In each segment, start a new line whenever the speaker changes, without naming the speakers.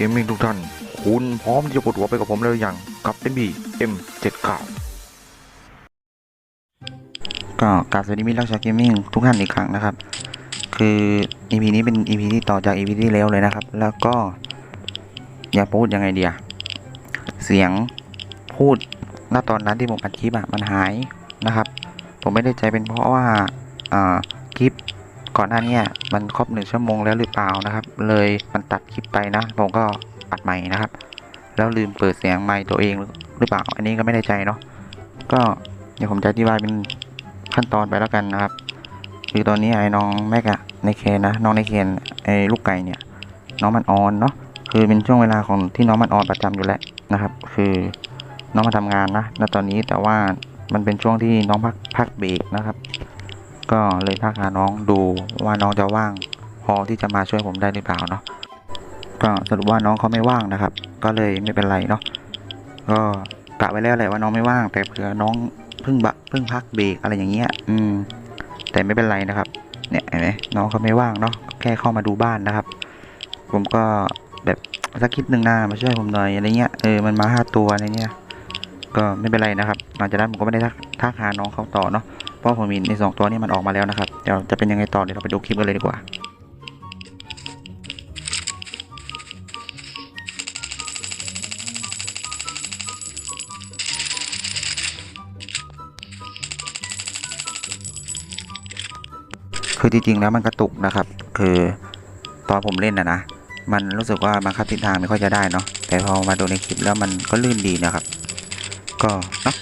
เกมมิ่งทุกท่าน คุณพร้อมที่จะปวดหัวไปกับผมแล้วหรือยังกับเอ็มบีเอ็มเจ็ดเก้า
ก็กราบสวัสดีมิตรรักชาวเกมมิ่งทุกท่านอีกครั้งนะครับ คือ EP นี้เป็น EP ที่ต่อจาก EP ที่แล้วเลยนะครับ แล้วก็ อย่าพูดยังไงเดียเสียงพูดณตอนนั้นที่ผมอัดคลิปอะมันหายนะครับ ผมไม่ได้ใจเป็นเพราะว่าอ่าคลิป ก่อนหน้านี้มันครบหนึ่งชั่วโมงแล้วหรือเปล่านะครับ เลยมันตัดคลิปไปนะ ผมก็อัดใหม่นะครับ แล้วลืมเปิดเสียงไมค์ตัวเองหรือเปล่า อันนี้ก็ไม่ได้ใจเนาะ ก็เดี๋ยวผมจะอธิบายเป็นขั้นตอนไปแล้วกันนะครับ คือตอนนี้ไอ้น้องแม็กอะในเคนนะ น้องในเคนไอ้ลูกไก่เนี่ย น้องมันออนเนาะ คือเป็นช่วงเวลาของที่น้องมันออนประจำอยู่แล้วนะครับ คือน้องมาทำงานนะ ณ ตอนนี้แต่ว่ามันเป็นช่วงที่น้องพักพักเบรกนะครับ ก็เลยทักหาน้องดูว่าน้องจะว่าง พอที่จะมาช่วยผมได้หรือเปล่าเนาะก็สรุปว่าน้องเขาไม่ว่างนะครับ ก็เลยไม่เป็นไรเนาะก็กะไว้แล้วแหละว่าน้องไม่ว่าง แต่เผื่อน้องเพิ่งบะเพิ่งพักเบรกอะไรอย่างเงี้ย อืม แต่ไม่เป็นไรนะครับ เนี่ยเห็นไหมน้องเขาไม่ว่างเนาะแค่เข้ามาดูบ้านนะครับ ผมก็แบบสักคิดหนึ่งหน้ามาช่วยผมหน่อยอะไรเงี้ยเออมันมาห้าตัวอะไรเงี้ยก็ไม่เป็นไรนะครับหลังจากนั้นผมก็ไม่ได้ทักทักหาน้องเขาต่อเนาะ เพราะผมมีในสองตัวนี้มันออกมาแล้วนะครับ เดี๋ยวจะเป็นยังไงต่อเดี๋ยวเราไปดูคลิปกันเลยดีกว่าคือจริงๆแล้วมันกระตุกนะครับ คือตอนผมเล่นนะนะ มันรู้สึกว่าบังคับทิศทางไม่ค่อยจะได้เนาะ แต่พอมาดูในคลิปแล้วมันก็ลื่นดีนะครับ ก็เนาะ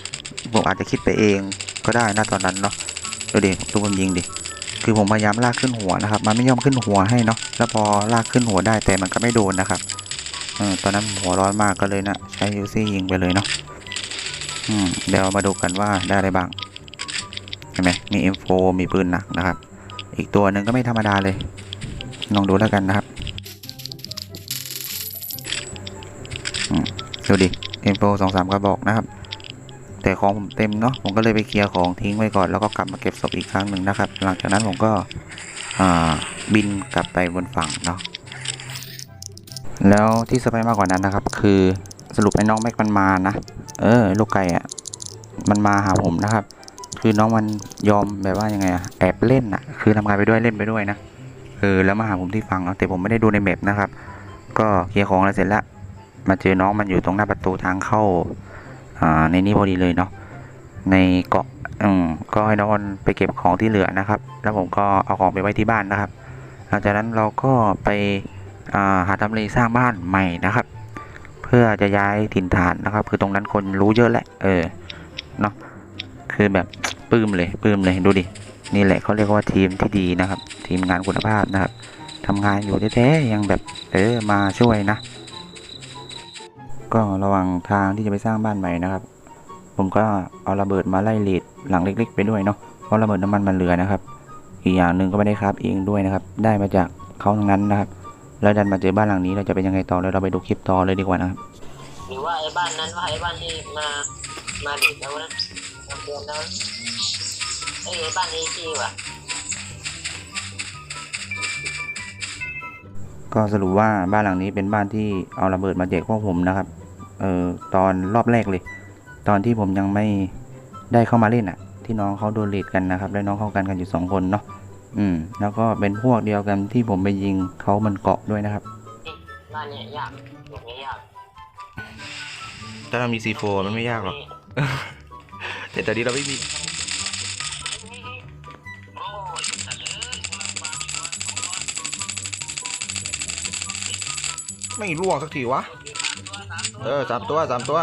ผมอาจจะคิดไปเอง ก็ได้นะตอนนั้นเนาะดูดิดูผมยิงดิคือผมพยายามลากขึ้นหัวนะครับ มันไม่ยอมขึ้นหัวให้เนาะแล้วพอลากขึ้นหัวได้แต่มันก็ไม่โดนนะครับเออตอนนั้นหัวร้อนมากก็เลยนะใช้ยูซี่ยิงไปเลยเนาะเดี๋ยวมาดูกันว่าได้อะไรบ้างเห็นไหมมี M4 มีปืนหนักนะครับ อีกตัวหนึ่งก็ไม่ธรรมดาเลยลองดูแล้วกันนะครับดูดิ M4 สองสามกระบอกนะครับ แต่ของผมเต็มเนาะผมก็เลยไปเคลียร์ของทิ้งไว้ก่อนแล้วก็กลับมาเก็บศพอีกครั้งหนึ่งนะครับ หลังจากนั้นผมก็บินกลับไปบนฝั่งเนาะแล้วที่สบายมากกว่านั้นนะครับ คือสรุปไอ้น้องแม็กมันมานะ เออ ลูกไก่อะมันมาหาผมนะครับ คือน้องมันยอมแบบว่ายังไงอะแอบเล่นอะคือทำงานไปด้วยเล่นไปด้วยนะเออแล้วมาหาผมที่ฟังเนาะแต่ผมไม่ได้ดูในแมปนะครับ ก็เคลียร์ของอะไรเสร็จแล้วมาเจอน้องมันอยู่ตรงหน้าประตูทางเข้า ในนี้พอดีเลยเนาะในเกาะอืมก็ให้น้องมันไปเก็บของที่เหลือนะครับ แล้วผมก็เอาของไปไว้ที่บ้านนะครับ หลังจากนั้นเราก็ไปหาทำเลสร้างบ้านใหม่นะครับ เพื่อจะย้ายถิ่นฐานนะครับ คือตรงนั้นคนรู้เยอะแหละเออเนาะคือแบบปลื้มเลยปลื้มเลยดูดินี่แหละเขาเรียกว่าทีมที่ดีนะครับ ทีมงานคุณภาพนะครับทำงานอยู่แท้ๆยังแบบเออมาช่วยนะ ก็ระหว่างทางที่จะไปสร้างบ้านใหม่นะครับ ผมก็เอาระเบิดมาไล่เลดหลังเล็ก ๆ ไปด้วยเนาะเพราะระเบิดน้ำมันมันเหลือนะครับ อีกอย่างหนึ่งก็ไม่ได้ครับเองด้วยนะครับ ได้มาจากเขาทั้งนั้นนะครับแล้วดันมาเจอบ้านหลังนี้เราจะเป็นยังไงต่อแล้วเราไปดูคลิปต่อเลยดีกว่านะครับ
หรือว่าไอ้บ้านนั้นว่าไอ้บ้านที่มามาเด็กแล้วนะมาเดือนแล้วนะไอ้ไอ้บ้านนี้ที่ว่ะ
ก็สรุปว่าบ้านหลังนี้เป็นบ้านที่เอาระเบิดมาแจกพวกผมนะครับ เอ่อตอนรอบแรกเลย ตอนที่ผมยังไม่ได้เข้ามาเล่นอะ ที่น้องเขาโดนเลดกันนะครับแล้วน้องเข้ากันกันอยู่สองคนเนาะอืม แล้วก็เป็นพวกเดียวกันที่ผมไปยิงเขามันเกาะด้วยนะครับ
นี่บ้านเนี้ยยากอย่างเงี้ยยาก
ถ้าเรามี C4 มันไม่ยากหรอก แต่ตอนนี้เราไม่มี
โอ้ยสัตว์เอ้ยบ้านบ้านบ้านของบ้าน
ไม่ร่วงสักทีวะ เออสามตัวสามตัว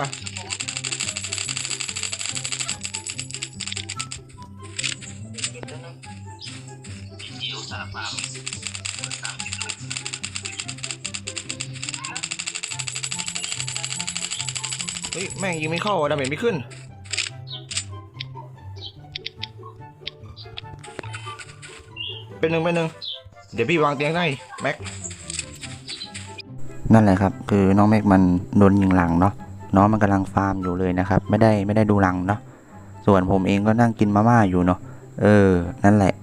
เฮ้
ยแม่งยิงไม่เข้าดาเมจไม่ขึ้น เป็นหนึ่งเป็นหนึ่งเดี๋ยวพี่วางเตียงให้แม็ก
นั่นแหละครับ คือน้องเมฆมันโดนยิงหลังเนาะน้องมันกำลังฟาร์มอยู่เลยนะครับ ไม่ได้ไม่ได้ดูหลังเนาะส่วนผมเองก็นั่งกินมาม่าอยู่เนาะเออ นั่นแหละ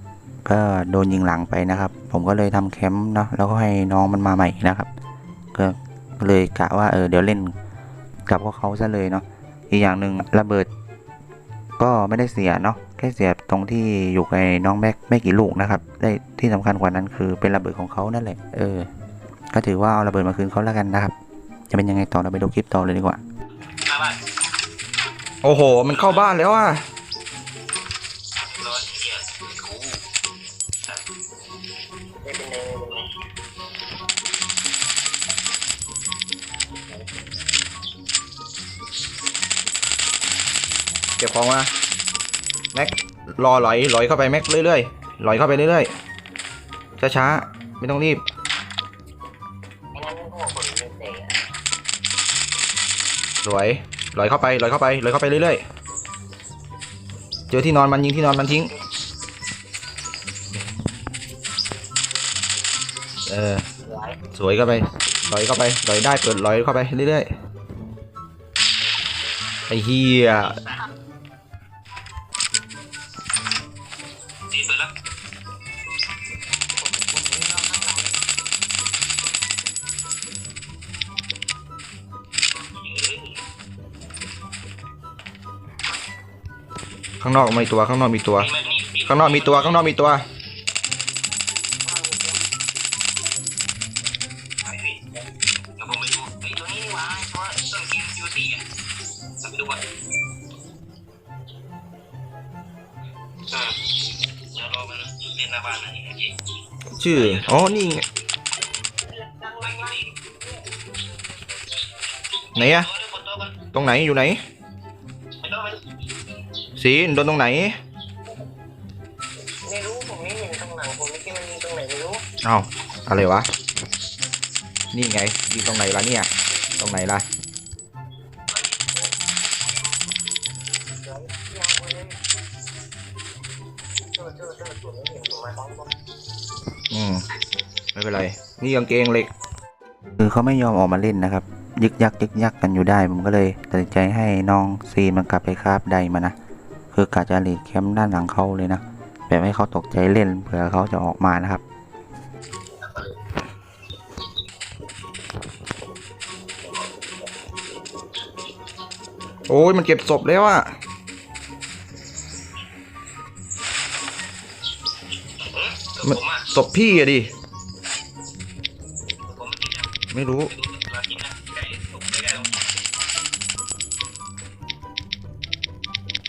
ก็โดนยิงหลังไปนะครับ ผมก็เลยทำแคมป์เนาะแล้วก็ให้น้องมันมาใหม่นะครับ ก็เลยกะว่าเออเดี๋ยวเล่นกับพวกเขาซะเลยเนาะอีกอย่างหนึ่งระเบิด ก็ไม่ได้เสียเนาะแค่เสียตรงที่อยู่ในน้องแม็กไม่กี่ลูกนะครับ ได้ที่สำคัญกว่านั้นคือเป็นระเบิดของเขานั่นแหละเออ ก็ถือว่าเอาระเบิดมาคืนเขาแล้วกันนะครับ จะเป็นยังไงต่อเราไปดูคลิปต่อเลยดีกว่า
โอ้โห มันเข้าบ้านแล้วอะ
เก็
บของมาแม็กรอหลอยหลอยเข้าไปแม็กเรื่อยๆหลอยเข้าไปเรื่อยๆช้าๆไม่ต้องรีบ สวยลอยเข้าไปลอยเข้าไปลอยเข้าไปเรื่อยๆ เจอที่นอนมันยิงที่นอนมันทิ้ง เออ สวยเข้าไปลอยเข้าไปลอยได้เปิดลอยเข้าไปเรื่อยๆ ไอ้เฮีย ข้างนอกมีตัว ข้างนอกมีตัว ข้างนอกมีตัว ข้างนอกมีตัว ชื่อ อ๋อ นี่ไงไหนอะตรงไหนอยู่ไหน สีนโดนตรงไหน
ไม่รู้ผมไม่เห็นตรงหลังผมไม่คิดมันมีตรงไหนไม่รู้
เอ้าอะไรวะ นี่ไงยิงตรงไหนล่ะเนี่ย ตรงไหนล่ะ
เดี๋ยวยาวไปเลยเจอเจอเจอผมไม่เห็นผมมาต้องผม
อืม ไม่เป็นไร นี่กางเกงเหล็ก
คือเขาไม่ยอมออกมาเล่นนะครับ ยึกยักยึกยักกันอยู่ได้ ผมก็เลยตัดสินใจให้น้องซีมันกลับไปคาบใดมานะ คือกาจะหลีดแคมป์ด้านหลังเขาเลยนะแบบให้เขาตกใจเล่นเผื่อเขาจะออกมานะครับ
โอ้ยมันเก็บศพแล้วอะ
มอะ
ศพพี่อะดิ
ไม่
รู้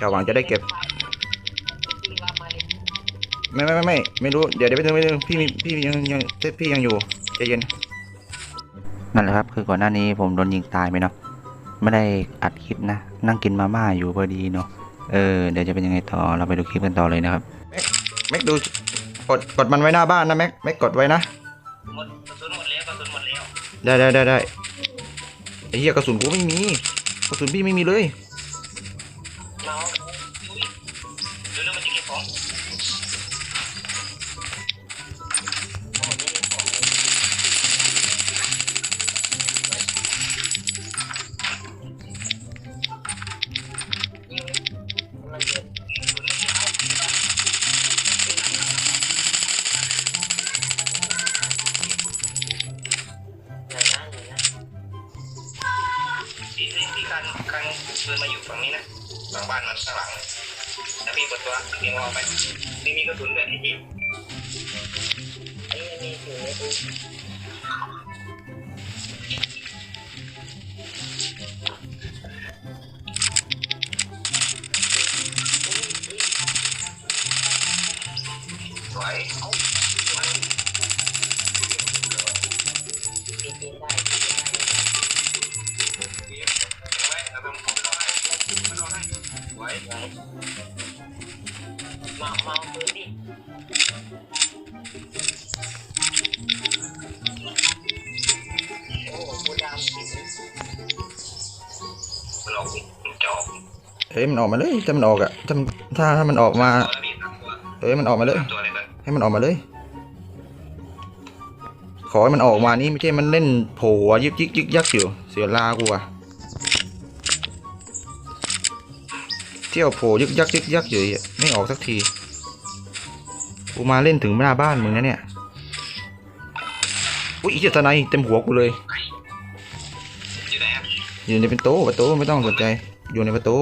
จะหวังจะได้เก็บ ไม่ไม่ไม่ไม่ไม่รู้ เดี๋ยวเดี๋ยวไปดูไปดูพี่มีพี่ยังยังเซฟพี่ยังอยู่ใจเย็น
นั่นแหละครับ คือก่อนหน้านี้ผมโดนยิงตายไปเนาะ ไม่ได้อัดคลิปนะ นั่งกินมาม่าอยู่พอดีเนาะ เออ เดี๋ยวจะเป็นยังไงต่อ เราไปดูคลิปกันต่อเลยนะครับ
แม็กดู กด กดมันไว้หน้าบ้านนะแม็ก แม็กกดไว้นะ
หมดกระสุนหมดแล้วกระสุนหมดแล้ว
ได้ได้ได้ได้ไอ้เหี้ยกระสุนกูไม่มี กระสุนพี่ไม่มีเล
ย การการเดินมาอยู่ฝั่งนี้นะหลังบ้านมันข้างหลังเลยแล้วพี่กดตัวเรียงออกไปไม่มีกระสุนเลยไอ้ที่ไอ้นี่ถือไว้ดูสวยเอามันปีนได้ปีนได้ไว้ เอาไปหมดแล้วให้มาดูให้ไว้ไว้มามาเอาปืนดิโอ้โหกูดำสิมันออกมันจะออก
เอ้ยมันออกมาเลยถ้ามันออกอะถ้าถ้าถ้ามันออกมา
ตัวละพี่สามตัว
เอ้ยมันออกมาเลย
ตัวเลยกัน
ให้มันออกมาเลย ขอให้มันออกมานี่ไม่ใช่มันเล่นโผล่ยึกยึกยึกยักอยู่ เสียลากูอะ เที่ยวโผล่ยึกยักยึกยักอยู่ไม่ออกสักทีกูมาเล่นถึงหน้าบ้านมึงนะเนี่ยอุ้ยเจตนายเต็มหัวกูเลย
อยู่ไหนอะ
อยู่ในประตูประตูไม่ต้องสนใจ อยู่ในประตู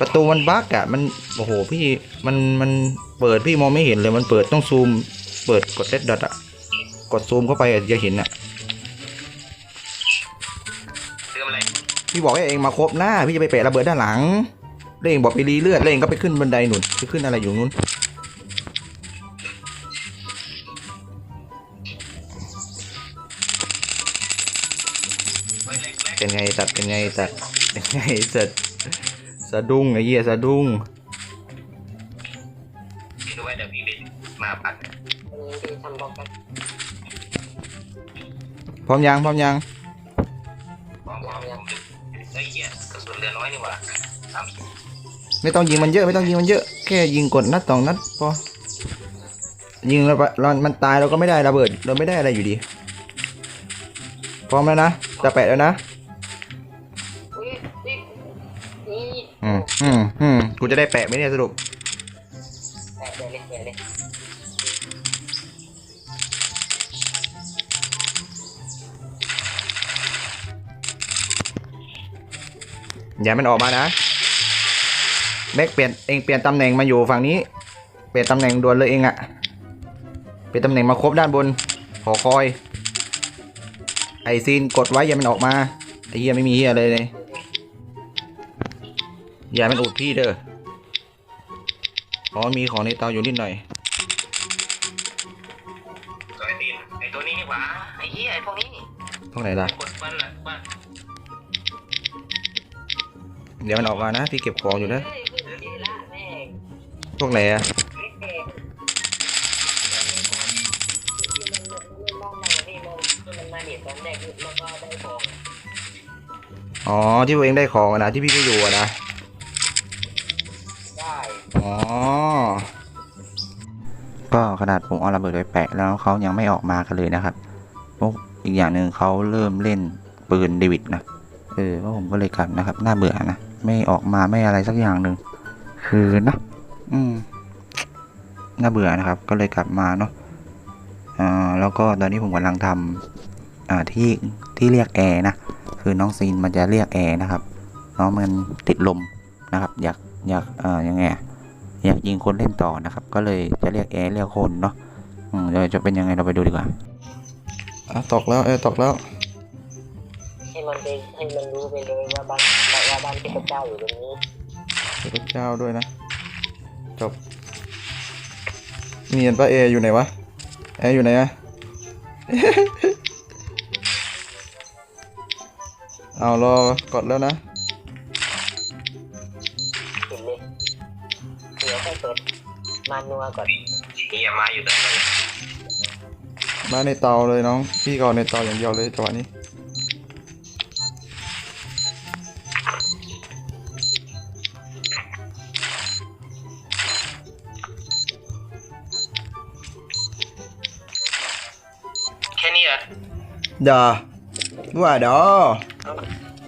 ประตูมันบั๊กอะมันโอ้โหพี่มันมันเปิดพี่มองไม่เห็นเลยมันเปิดต้องซูม เปิดกดเลดดอทอะกดซูมเข้าไปอะจะเห็นอะ พี่บอกให้เองมาครบหน้าพี่จะไปเปะระเบิดด้านหลังแล้วเองบอกไปรีเลือดแล้วเองก็ไปขึ้นบันไดหนุนไปขึ้นอะไรอยู่นู้น
เฮ้ยเล็กเล็ก
เป็นไงตัดเป็นไงตัดเป็นไงเสร็จสะดุ้งไอ้เหี้ยสะดุ้ง
พี่ดูไว้เดี๋ยวพี่ไปมาปัด
พร้อมยังพร้อมยัง ไม่ต้องยิงมันเยอะไม่ต้องยิงมันเยอะแค่ยิงกดนัดสองนัดพอยิงแล้วเรามันตายเราก็ไม่ได้ระเบิดเราไม่ได้อะไรอยู่ดี พร้อมแล้วนะจะแปะแล้วนะอืมอืมอืมกูจะได้แปะไหมเนี่ยสรุปอย่ามันออกมานะ แม็กเปลี่ยนเองเปลี่ยนตำแหน่งมาอยู่ฝั่งนี้ เปลี่ยนตำแหน่งด่วนเลยเองอะเปลี่ยนตำแหน่งมาครบด้านบนหอคอย ไอซีนกดไว้อย่ามันออกมาไอเฮียไม่มีเฮียอะไรเลยอย่ามันอุดพี่เด้ออ๋อมีของในเตาอยู่นิดหน่อย
ตัวไอ้ตีนไอ้ตัวนี้นี่หว่าไอ้เหี้ยไอ้พวกนี้
ตรงไหนล่ะ
กดมันอะว่า
เดี๋ยวมันออกมานะพี่เก็บของอยู่นะ พวกไหนอะอ๋อที่พวกเองได้ของอะนะที่พี่ไม่อยู่อะนะอ๋อ
ก็ขนาดผมเอาระเบิดไปแปะแล้วเขายังไม่ออกมากันเลยนะครับพวกอีกอย่างหนึ่งเขาเริ่มเล่นปืนเดวิดนะเออว่าผมก็เลยกลับนะครับ น่าเบื่อนะ ไม่ออกมาไม่อะไรสักอย่างหนึ่งคือนะ อืมน่าเบื่อนะครับ ก็เลยกลับมาเนาะอ่าแล้วก็ตอนนี้ผมกำลังทำอ่าที่ที่เรียกแอร์นะคือน้องซีนมันจะเรียกแอร์นะครับ น้องมันติดลมนะครับ อยากอยากอ่ายังไงอะอยากยิงคนเล่นต่อนะครับ ก็เลยจะเรียกแอร์เรียกคนเนาะอืมเดี๋ยวจะเป็นยังไงเราไปดูดีกว่า
อะตกแล้วเออตกแล้ว
ให้มันไปให้มันรู้ไปเลยว่าบ้านว่าบ้านเทพเจ้าอยู่ตรงนี้
พระเจ้าด้วยนะ จบเนียนปะเออยู่ไหนวะแออยู่ไหนอะเอารอกดแล้วนะ
เห็นเลยเดี๋ยวค่อยเปิดมานัวก่อน
เหี้ยมาอยู่แต่นั้น
มาในเตาเลยน้อง พี่ก็เอาในเตาอย่างเดียวเลยจังหวะนี้ ดี๋ยวว่าเดี๋ยว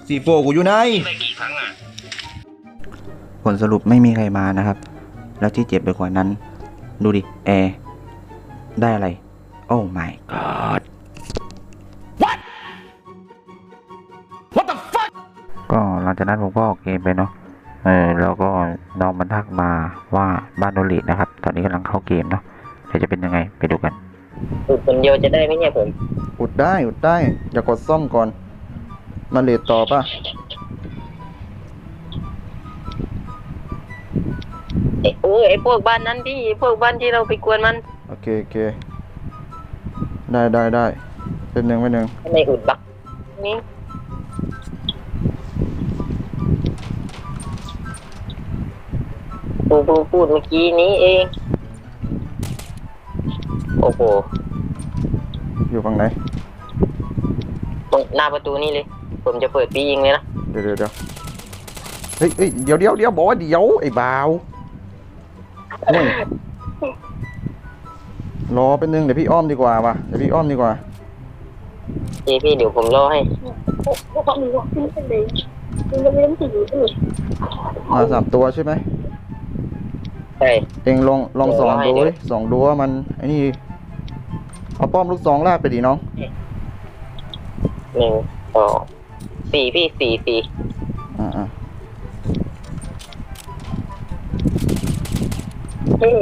สีโฟกูอยู่ไหน
ยิงไปกี่ครั้งอะ
ผลสรุปไม่มีใครมานะครับ แล้วที่เจ็บไปกว่านั้น ดูดิ แอร์ ได้อะไร โอ้ my god ก็หลังจากนั้นผมก็ออกเกมไปเนาะเออแล้วก็น้องมันทักมาว่าบ้านโดนลีดนะครับ ตอนนี้กำลังเข้าเกมเนาะเดี๋ยวจะเป็นยังไงไปดูกัน
อุดคนเดียวจะได้ไหมเนี่ยผม
อุดได้อุดได้ อย่ากดซ่อมก่อนมาเลทต่อป่ะ
เอ้ยโอ้ยไอพวกบ้านนั้นที่พวกบ้านที่เราไปกวนมัน
โอเคโอเค ได้ได้ได้เป็นหนึ่งเป็นหนึ่ง
ทำไมอุดบักนี่ปูปูพูดเมื่อกี้นี้เอง โอ้โห
อยู่ฝั่งไหน
ตรงหน้าประตูนี่เลย ผมจะเปิดปียิงเลยนะ
เดี๋ยวเดี๋ยวเดี๋ยวเฮ้ยเฮ้ยเดี๋ยวเดี๋ยวเดี๋ยวบอกว่าเดี๋ยวไอ้บ่าวเฮ้ยรอเป็นหนึ่งเดี๋ยวพี่อ้อมดีกว่าว่ะเดี๋ยวพี่อ้อมดีกว่า
เจพี่เดี๋ยวผมรอให้
มาสามตัวใช่ไหม
ใช่
เองลองลอง
เดี๋ยว
ส่อง
ให้
ดู
เดี๋ยว
ดิส่องดูว่ามันไอ้นี่ เอาป้อมลูกซองลากไปดิน้อง
หนึ่งสองสี่พี่สี่สี่
อ่าอ่า
เฮ้ย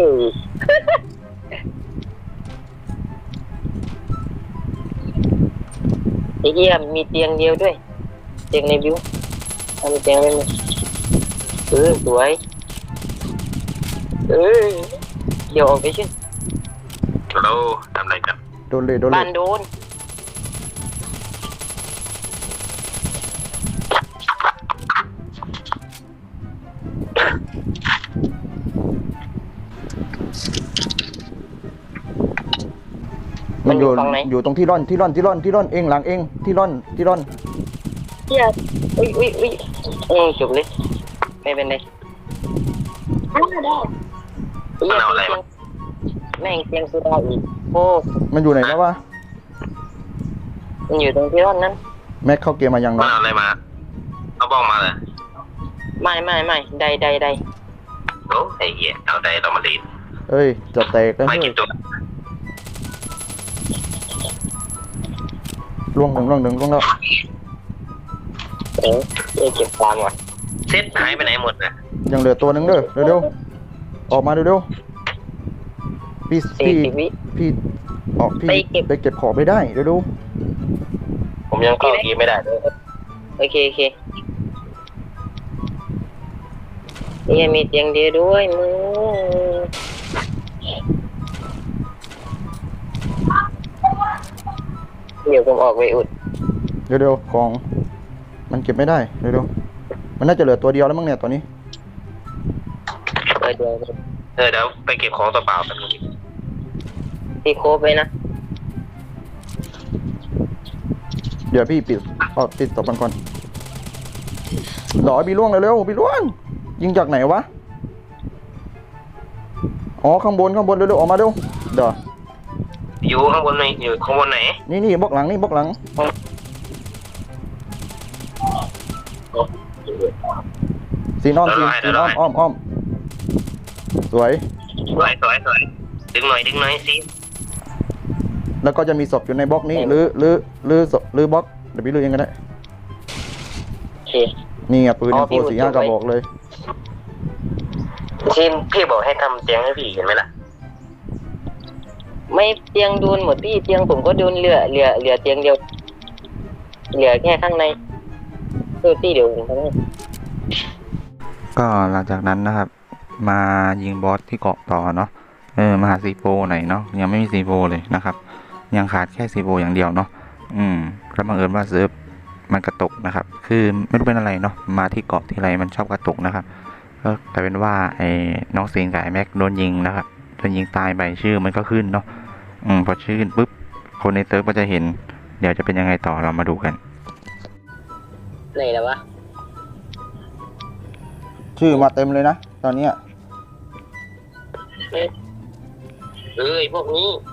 ไอ้เหี้ยมีเตียงเดียวด้วย เตียงในบิวทำเตียงเลยมั้ยเออสวยเออเดี๋ยวออกไปชื่อ
เราทำอะไรกัน
โดนเลยโดนเล
บ้ายนโดน
มันอยู่
มันอยู่ฝั่งไหน
อยู่ตรงที่ร่อนที่ร่อนที่ร่อนที่ร่อนเองหลังเองที่ร่อนที่ร่อน
เหี้ยอุ้ยอุ้ยอุ้ยเออจบเลย ไม่เป็นไรเหี้ยเตียง แม่งเตียงสุดาอีกโอ้
มันอยู่ไหนแล้ววะ
มันอยู่ตรงที่ร่อนนั้น
แม็กเข้าเกมมายัง
มัน
เนาะ
เอาอะไรมาเอาบ้องมาเลย
ไม่ไม่ไม่ใดใดใด
โอ้ไอ้เหี้ยเอาได้เรามาลีน
เอ้ยจะแตกแล้ว
ไม่
เฮ้
กิ
ย
นตัว
ล่วงหนึ่งล่วงหนึ่งล่วงแล้ว
เออเอ้ยเก็บตามก่อน
เซ็ตหายไปไหนหมดนะ
ยังเหลือตัวหนึ่งเด้อเร็วๆออกมาเร็วๆ พี่
สี่
พี่
สิบวิ
พี่ออกพี่
ไปเก็บ
ไปเก็บของไม่ได้เร็ว
ผมยังเข้าทีไม่ได้เลย
โอเคโอเคนี่ยังมีเตียงเดียวด้วยมึงเดี๋ยวผมออกไปอุด
ๆเร็วๆของ มันเก็บไม่ได้เร็วๆมันน่าจะเหลือตัวเดียวแล้วมั้งเนี่ยตัวนี้
เออเดี๋ยว
เออเดี๋ยวไปเก็บของตัวเปล่ากันง
ตีโคบไปนะ
เดี๋ยวพี่ปิดเอาปิดตบมันก่อนหลอยบีล่วงเร็วๆบีล่วง ยิงจากไหนวะ อ๋อข้างบนข้างบนเร็วๆออกมาเร็วเดี๋ยว
อยู่ข้างบนไหนอยู่ข้างบนไหน
นี่นี่บล็อกหลังนี่บล็อกหลัง สีนอนสีสีนอนอ้อมอ้อมสวย
สวยสวยสวยดึงหน่อยดึงหน่อยสิ
แล้วก็จะมีศพอยู่ในบล็อกนี้หรือหรือหรือศพหรือบล็อกเดี๋ยวพี่ลือเองก็ได้
โอเค
นี่ไงปืน
อ๋อ
อินโฟ
พี่
สี่ห้ากระ
ไว้
บอกเลย
ชิมพี่บอกให้ทำเตียงให้พี่เห็นไหมล่ะ
ไม่เตียงโดนหมดพี่เตียงผมก็โดนเหลือเหลือเหลือเตียงเดียว เหลือแค่ข้างในเออพี่เดี๋ยวผมทำให้
ก็หลังจากนั้นนะครับ มายิงบอสที่เกาะต่อเนาะเออมาหาซีโฟหน่อยเนาะยังไม่มีซีโฟเลยนะครับ ยังขาดแค่ซีโฟอย่างเดียวเนาะอืมแล้วบังเอิญว่าเซิร์ฟมันกระตุกนะครับ คือไม่รู้เป็นอะไรเนาะมาที่เกาะที่ไรมันชอบกระตุกนะครับก็กลายเป็นว่าไอ้น้องซีนกับไอ้แม็กโดนยิงนะครับโดนยิงตายไปชื่อมันก็ขึ้นเนาะอืมพอชื่อขึ้นปุ๊บคนในเซิร์ฟก็จะเห็น เดี๋ยวจะเป็นยังไงต่อเรามาดูกัน
ไหนแล้ววะ
ชื่อมาเต็มเลยนะ ตอนเนี้ย
เอ้ยพวกนี้
ห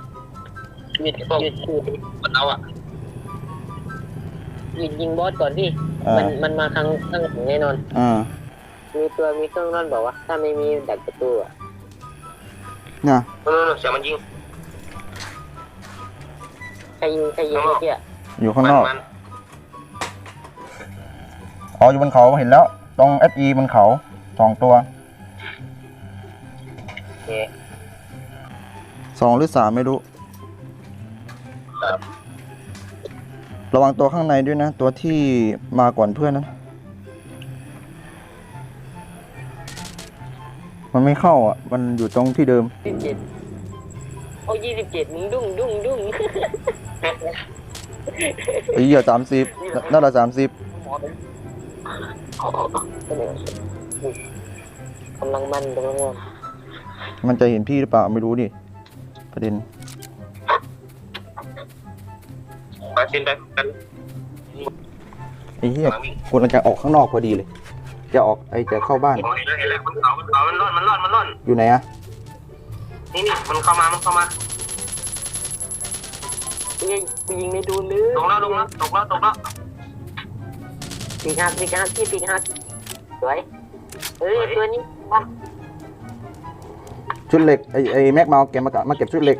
ยุดหยุดหยุด
มันเอาอะ
หยุดยิงบอสก่อนพี่
อ่า
มันมันมาข้างข้างหลังแน่นอน
อ่า
มีตัวมีเครื่องร่อนบอกว่า ถ้าไม่มีดักประตูอะ
เนี่ย
นู่นๆเสียงมันยิง
ใครยิงใครยิงเมื่อกี้อะ
อยู่ข้างนอก
มัน
อ๋ออยู่บนเขาเห็นแล้ว ตรงเอฟีบนเขาสองตัว
โอเค
สองหรือสามไม่รู้
ระ
วังตัวข้างในด้วยนะ ตัวที่มาก่อนเพื่อนนะ มันไม่เข้าอะ มันอยู่ตรงที่เดิม
สิบเจ็ดโอ้ยี่สิบเจ็ดมึงดุ้งดุ้งดุ้ง
ไอ้เหี้ยสามสิบนั่นละสามสิบ
กำลังมันกำลังมัน
มันจะเห็นพี่หรือเปล่าไม่รู้ดิประเด็น
ไปชินไปกัน
ไอ้เหี้ย
มาวิ่ง
กูกำลังจะออกข้างนอกพอดีเลย จะออกไอ้จะเข้าบ้าน
เห็นแล้วเห็นแล้วมันเอามันเอามันร่อนมันร่อนมันร่อน
อยู่ไหนอะ
นี่นี่มันเข้ามามันเข้ามา
เฮ้ยกูยิงไม่โดนเลย
ตกแล้วลงแล้วตกแล้วตกแล้ว
ปีกหักปีกหักที่ปีกหักสวยเฮ้ยตัวนี้วะ
ชุดเหล็กไอ้ไอ้แม็กมาเอาเก็บมามาเก็บชุดเหล็ก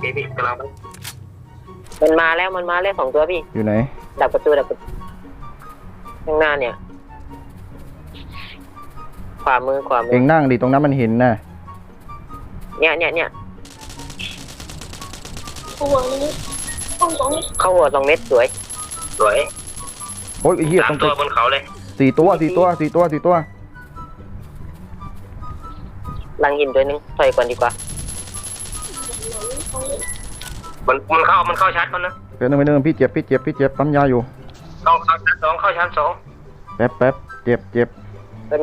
พี่พี่กำลังไป
มันมาแล้วมันมาแล้วสองตัวพี่
อยู่ไหน
ดักประตูดักประตูข้างหน้าเนี่ย ขวามือขวามื
เอ
อง
นั่งดิตรงนั้นมันเห็นนะ
เนี่ยเนี่ยเนี่ย
หัวนี้ต้องสองนี้
เข้าหัวสองเม็ดสวย
สวย
โอ้ยไอ้เหี้ย
สา
ต้
ม
อง
ตัวบนเขาเลย
สี่ตัวสี่ตัวสี่ตัวสี่ตัว
หลังหินตัวหนึงถอยก่อนดีกว่า
มันมันเข้ามันเข้าชาร์จเขานะ
เดี๋ยวนึงไปนึงพี่เจ็บพี่เจ็บพี่เจ็บปั๊มยาอยู่
เข้าเข้าชาร์จสองเข้าชาร์จสอง
แป๊บแป๊บเจ็บเจ็บ
เป็น